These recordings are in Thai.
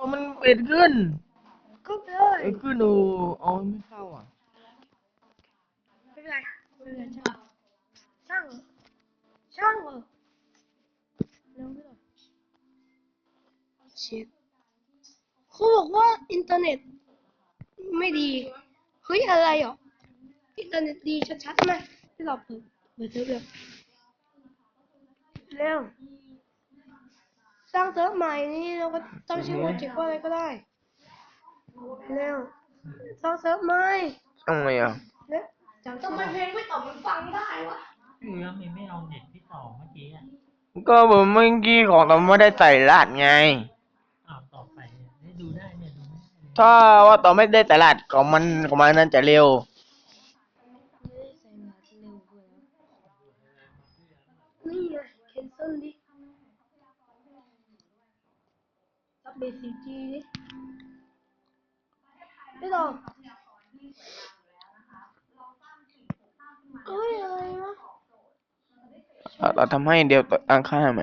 อ๋อมันเป็ดขึ้นก็ไปเลเอ้ยยขึ้นโอ้เอาไม่เข้าอะไม่เป็นไรไม่เป็นไรช่างช่างช่างเออเร็วไม่หรอกเช็คเขาบอกว่าอินเทอร์เน็ตไม่ดี เฮ้ยอะไรอะอินเทอร์เน็ตดีชัดๆไหมที่เราเปิดเปิดเซิร์ฟเร็วเร็ว สร้างเซิร์ฟใหม่นี่เราก็ตั้งชื่อโปรเจกต์ว่าอะไรก็ได้เร็วสร้างเซิร์ฟใหม่ทำไงอะเร็วจังทำไมเพลงไม่ตอบมันฟังได้วะพี่แล้วมีไม่เอาเน็ตพี่ต่อเมื่อกี้อะก็ผมเมื่อกี้ของเราไม่ได้ใส่รหัสไงอ้าวต่อไปเนี่ยได้ดูได้เนี่ยดูไม่ได้เลยถ้าว่าต่อไม่ได้ใส่รหัสของมันของมันนั้นจะเร็วนี่ไง cancel ดิรับ เบสิจีดิไม่ตอบเอ้ยอะไรวะเราทำให้เดียวตั้งค่าไหม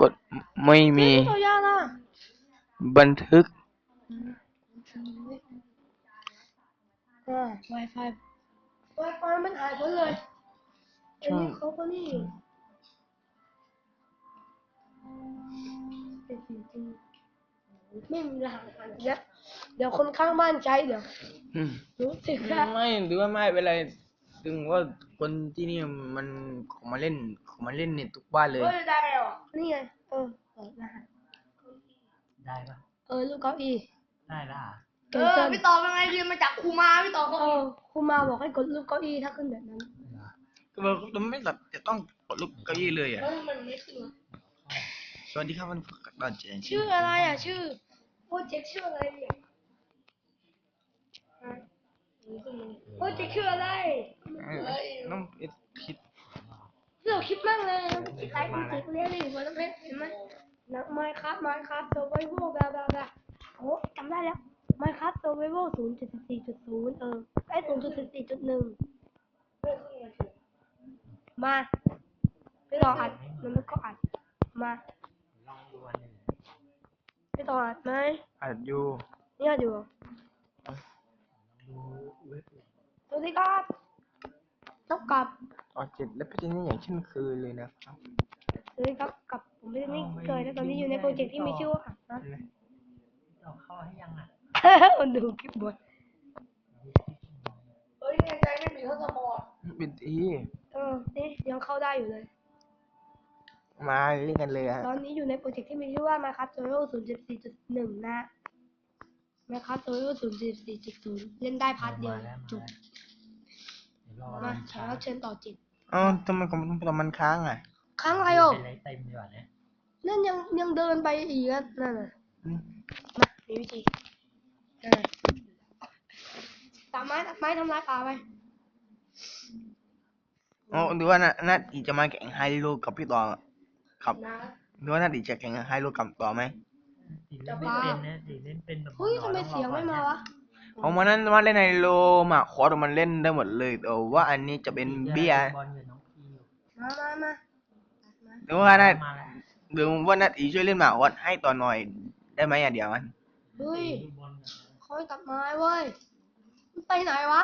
กดไม่มีตัวยากอะบันทึกอ่า Wi-Fi Wi-Fi มันหายไปเลยอันนี้เขาก็นี่ อยู่ ACG ไม่มีรหัสอันเนี้ยเดี๋ยวคนข้างบ้านใช้เดี๋ยวอืมรู้สึกว่าไม่หรือว่าไม่เป็นไรถึงว่าคนที่นี่มันเขามาเล่นเขามาเล่นเน็ตทุกบ้านเลยเฮ้ยได้เหรอนี่ไงเออเปิดรหัสได้ปะเออลูกเก้าอี้ได้ละเออพี่ต่อเป็นไงเรียนมาจากครูมาพี่ต่อก็เออครูมาบอกให้กดลูกเก้าอี้ถ้าขึ้นแบบนั้น ก็บอกว่าไม่แบบจะต้องกดลูกเก้าอี้เลยอะ เออมันไม่ขึ้นวะสวัสดีครับมัน ตอนเจนชื่ออะไรอะชื่อโปรเจกต์ชื่ออะไรเนี่ยฮะโปรเจกต์ชื่ออะไรน้องคิดเราคิดมากเลยคิดไรโปรเจกต์เนี้ยดิวันนั้นเห็นไหมนักไมค์ครับไมค์ครับเซอร์ไวโวบลาบลาบลาโอ้จำได้แล้วไมค์ครับเซอร์ไวโวศูนย์จุดสี่จุดศูนย์เออไอ้ศูนย์จุดสี่จุดหนึ่งมาพี่ต่ออัดมันไม่ก็อัดมา ลองดูอันหนึง พี่ ต่ออัดไหมอัดอยู่เนี่ยอยู่ลองดูเว็บอื่นสวัสดีครับต้องกลับตอนเจ็ดแล้วพี่เจนนี่อย่างเช่นเคยเลยนะครับสวัสดีครับกลับผมไม่ได้ไม่เคยนะตอนนี้อยู่ในโปรเจกต์ที่มีชื่อว่าอัดนะพี่ต่อเข้าให้ยังอะมันดูคลิปบทเฮ้ยใจไม่มีทศพรเป็นทีเออนี่ยังเข้าได้อยู่เลย มาเล่นกันเลยอะตอนนี้อยู่ในโปรเจกต์ที่มีชื่อว่า Minecraft Tutorial 0.4.1นะ Minecraft Tutorial 0.4.0เล่นได้พาร์ทเดียวมาแล้วจบเดี๋ยวรอมามันแขกรับเชิญต่อจิตเอ้าวทำไมของมันมันค้างอะ ค้างอะไรอะเป็นไรเต็มดีกว่าเนี่ยนั่นยังยังเดินไปอีกอะนั่นน่ะอืมมามีวิธีอ่าตัดไม้ตัดไม้ทำลายป่าไปอ๋อดูว่าน่าน่าอีจะมาแข่งไฮโลกับพี่ต่อ ครับ นะดูว่าน่าอีจะแข่งไฮโลกับต่อไหมสีเล่นไม่เป็นนะสีเล่นเป็นแบบเฮ้ยทำไมเสียงไม่มาวะของมันนั้นว่าเล่นไฮโลมาคอร์ดมันเล่นได้หมดเลยแต่ว่าอันนี้จะเป็นเบียร์บอลกับน้องพีอยู่มามามาหรือว่าน่ามาแล้วหรือว่าน่าอีช่วยเล่นหมาคอร์ดให้ต่อหน่อยได้ไหมอะเดี๋ยวมัน เฮ้ยดูบอลกับเขาให้ตัดไม้เว้ยมันไปไหนวะ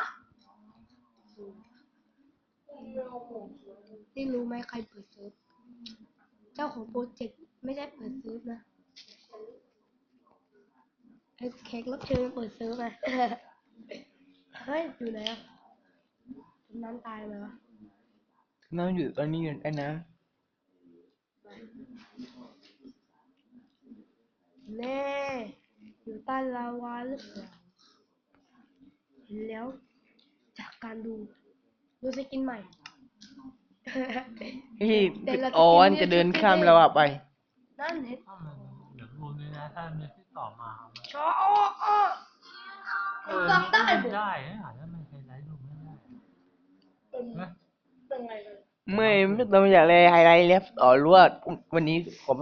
นี่รู้ไหมใครเปิดเซิร์ฟ เจ้าของโปรเจกต์ไม่ใช่เปิดเซิร์ฟนะไอ้แขกรับเชิญเปิดเซิร์ฟไงเฮ้ยอยู่ไหนอะจมน้ำตายไหมวะน้องอยู่ตอนนี้อยู่ได้นะแน่อยู่ใต้ลาวาหรือเปล่าเห็นแล้วจากการดูดูสกินใหม่ พี่แต่ละโอ้อันจะเดินข้ามแล้วอะไป นั่นเห็นถ้ามันเดี๋ยวดูนี่นะถ้ามันที่ต่อมาเอามาชออ้ออ้อเออจำได้ไม่หมดได้นะถ้ามันใครไลฟ์ดูไม่ได้นะเป็นไงเลยไม่ไม่ต้องอยากเลยไฮไลท์เลฟต่อรู้ว่าวันนี้ของ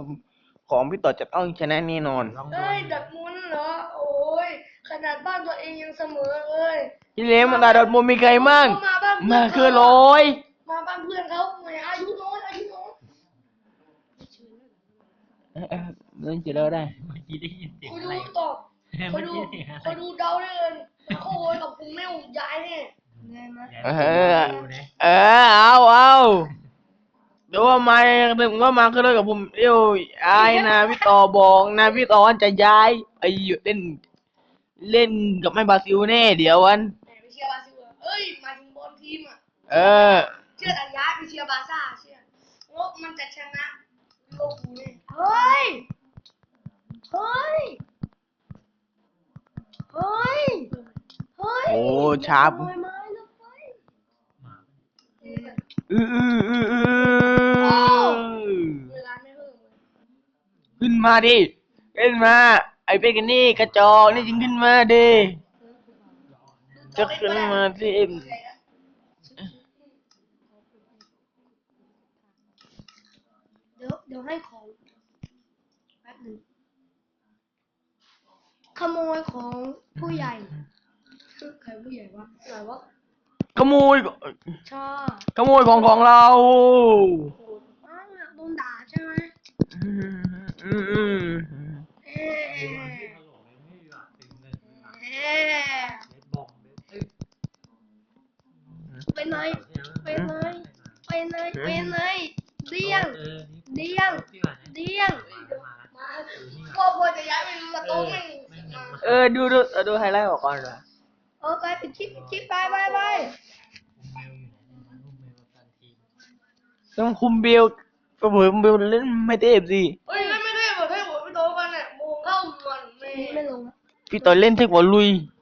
ของพี่ต่อจะต้องชนะแน่นอน ลองดูเฮ้ยดัดมุนเหรอ โอ้ยขนาดบ้านตัวเองยังเสมอเลย พี่เลี้ยงมันตาดอดมูมีใครมั่งมาบ้านมาเพื่คืออนร้อย มาบ้านเพื่อนเขาแหมอายุน้อยอายุน้อยเออเออเล่นจีแล้วได้ เมื่อกี้กี้ได้ยินเสียงคอยอะไรดูตอบคเมื่ออยดูกี้เสียงอะคไรอยดูเดาได้เลยโอ้ยกับคุณแม่ผมย้ายเนี่ยไงมาเดี๋ยวเอดูอนะเออเอาเอาเดี๋ยวว่ามาถึงว่ามาขึ้นรถกับผมเอ้ยวไอ้นะพี่ต่อบอกนะพี่ต่อวันจะย้ายไปอยู่เล่น เล่นกับแม่บราซิลแน่เดี๋ยววันแต่ไปเชียร์บราซิลอะเอ้ยหมายถึงบอลทีมอะ เออ เชื่อแต่ย้ายไปเชียร์บาร์ซ่าเชื่อว่ามันจะชนะลิเวอร์พูลเนี่ยเฮ้ย เฮ้ย เฮ้ย เฮ้ยโอ้ช้าขโมยไม้แล้วเว้ยหมาเอออืออืออืออือ เวลาไม่เพิ่มเลยขึ้นมาดิ ขึ้นมา ไอ้เป้กันนี่กระจอกนี่จริงขึ้นมาดิ จะขึ้นมาสิ เอ็ม เดี๋ยวเดี๋ยวให้ของแป๊บหนึ่งขโมยของผู้ใหญ่ใครผู้ใหญ่วะไหนวะขโมยชาขโมยของของเราอ้าวโดนด่าใช่ไหมอืมอืมอืม เอ๊ะ ดูวันที่ถล่มเลยไม่อยากถึงเลย เอ๊ะ เด็ดบอมเลยเอ้ย ไปไหน ไปไหน ไปไหน ไปไหนเดียง เออ เดียง พี่ว่าเนี่ย เดียง มามา พ่อพ่อจะย้ายไปละโต๊ะแม่งไม่เงินมาเออดูดูเออดูไฮไลท์ออกก่อนเหรอเออไปปิดคลิปปิดคลิปไปไปไปคุมเบลอยู่ไหนเนี่ยคุมเบลกับตันทีมต้องคุมเบลก็ผมเบลเล่นไม่เทพสิเฮ้ยไม่ไม่ได้แบบให้ผมไปโต๊ะกันเนี่ยโมงเข้าด่วนไม่ไม่ลงพี่ต่อเล่นเทพกว่าลุยเ